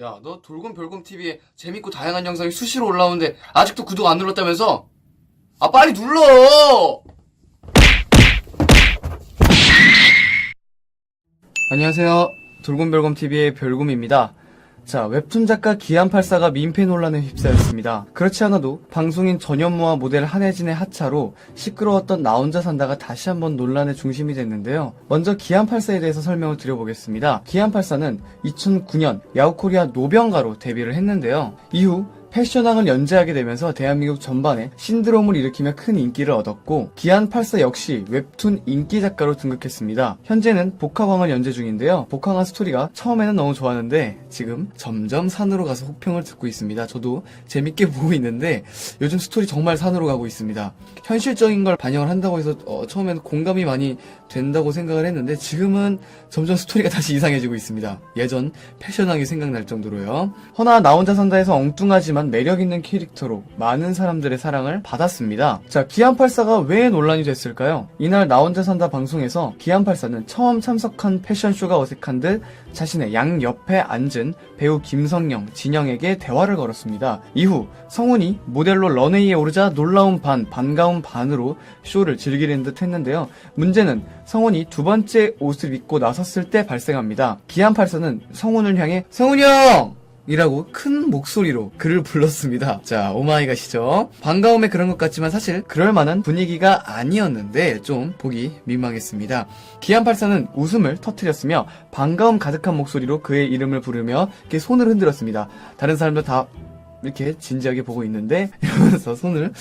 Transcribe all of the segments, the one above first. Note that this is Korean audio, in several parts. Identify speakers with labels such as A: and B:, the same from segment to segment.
A: 야, 너 돌곰별곰 TV에 재밌고 다양한 영상이 수시로 올라오는데 아직도 구독 안 눌렀다면서? 아, 빨리 눌러! 안녕하세요. 돌곰별곰 TV의 별곰입니다. 자, 웹툰 작가 기안84가 민폐 논란에 휩싸였습니다. 그렇지 않아도 방송인 전현무와 모델 한혜진의 하차로 시끄러웠던 나 혼자 산다가 다시 한번 논란의 중심이 됐는데요. 먼저 기안84에 대해서 설명을 드려보겠습니다. 기안84는 2009년 야후코리아 노병가로 데뷔를 했는데요. 이후 패션왕을 연재하게 되면서 대한민국 전반에 신드롬을 일으키며 큰 인기를 얻었고 기안84 역시 웹툰 인기 작가로 등극했습니다. 현재는 복학왕을 연재 중인데요. 복학왕 스토리가 처음에는 너무 좋았는데 지금 점점 산으로 가서 혹평을 듣고 있습니다. 저도 재밌게 보고 있는데 요즘 스토리 정말 산으로 가고 있습니다. 현실적인 걸 반영을 한다고 해서 어, 처음에는 공감이 많이 된다고 생각을 했는데 지금은 점점 스토리가 다시 이상해지고 있습니다. 예전 패션왕이 생각날 정도로요. 허나 나 혼자 산다에서 엉뚱하지만 매력 있는 캐릭터로 많은 사람들의 사랑을 받았습니다. 자, 기안84가 왜 논란이 됐을까요? 이날 나 혼자 산다 방송에서 기안84는 처음 참석한 패션쇼가 어색한 듯 자신의 양 옆에 앉은 배우 김성령, 진영에게 대화를 걸었습니다. 이후 성훈이 모델로 런웨이에 오르자 놀라운 반, 반가운 반으로 쇼를 즐기는 듯 했는데요. 문제는 성훈이 두 번째 옷을 입고 나섰을 때 발생합니다. 기안84는 성훈을 향해 성훈이 형! 이라고 큰 목소리로 그를 불렀습니다. 자, 오마이갓이죠. 반가움에 그런 것 같지만 사실 그럴 만한 분위기가 아니었는데 좀 보기 민망했습니다. 기안84는 웃음을 터뜨렸으며 반가움 가득한 목소리로 그의 이름을 부르며 이렇게 손을 흔들었습니다. 다른 사람들 다 이렇게 진지하게 보고 있는데 이러면서 손을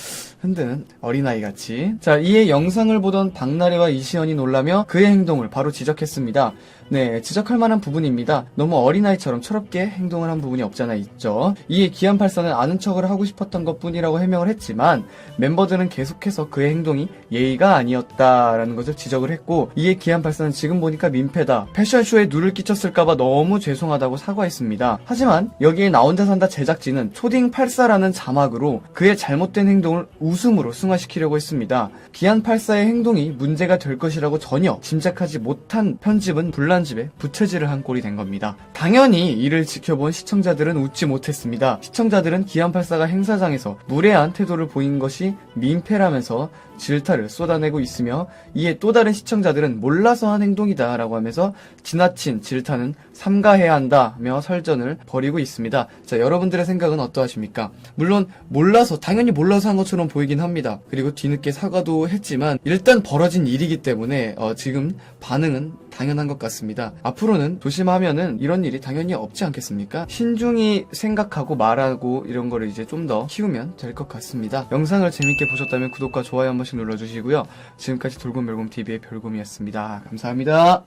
A: 흔드는 어린아이 같이. 자 이에 영상을 보던 박나래와 이시연이 놀라며 그의 행동을 바로 지적했습니다. 네 지적할 만한 부분입니다. 너무 어린아이처럼 철없게 행동을 한 부분이 없잖아 있죠. 이에 기안84는 아는 척을 하고 싶었던 것 뿐이라고 해명을 했지만 멤버들은 계속해서 그의 행동이 예의가 아니었다라는 것을 지적을 했고 이에 기안84는 지금 보니까 민폐다 패션쇼에 누를 끼쳤을까봐 너무 죄송하다고 사과했습니다. 하지만 여기에 나 혼자 산다 제작진은 초딩 84라는 자막으로 그의 잘못된 행동을 웃음으로 승화시키려고 했습니다. 기안 84의 행동이 문제가 될 것이라고 전혀 짐작하지 못한 편집은 불난집에 부채질을 한 꼴이 된 겁니다. 당연히 이를 지켜본 시청자들은 웃지 못했습니다. 시청자들은 기안 84가 행사장에서 무례한 태도를 보인 것이 민폐라면서 질타를 쏟아내고 있으며 이에 또 다른 시청자들은 몰라서 한 행동이다 라고 하면서 지나친 질타는 삼가해야 한다며 설전을 벌이고 있습니다. 자, 여러분들의 생각은 어떠하십니까? 물론 몰라서 당연히 몰라서 한 것처럼 보이긴 합니다. 그리고 뒤늦게 사과도 했지만 일단 벌어진 일이기 때문에 어, 지금 반응은 당연한 것 같습니다. 앞으로는 조심하면은 이런 일이 당연히 없지 않겠습니까? 신중히 생각하고 말하고 이런 거를 이제 좀 더 키우면 될 것 같습니다. 영상을 재밌게 보셨다면 구독과 좋아요 한 번씩 눌러주시고요. 지금까지 돌곰별곰TV의 별곰이었습니다. 감사합니다.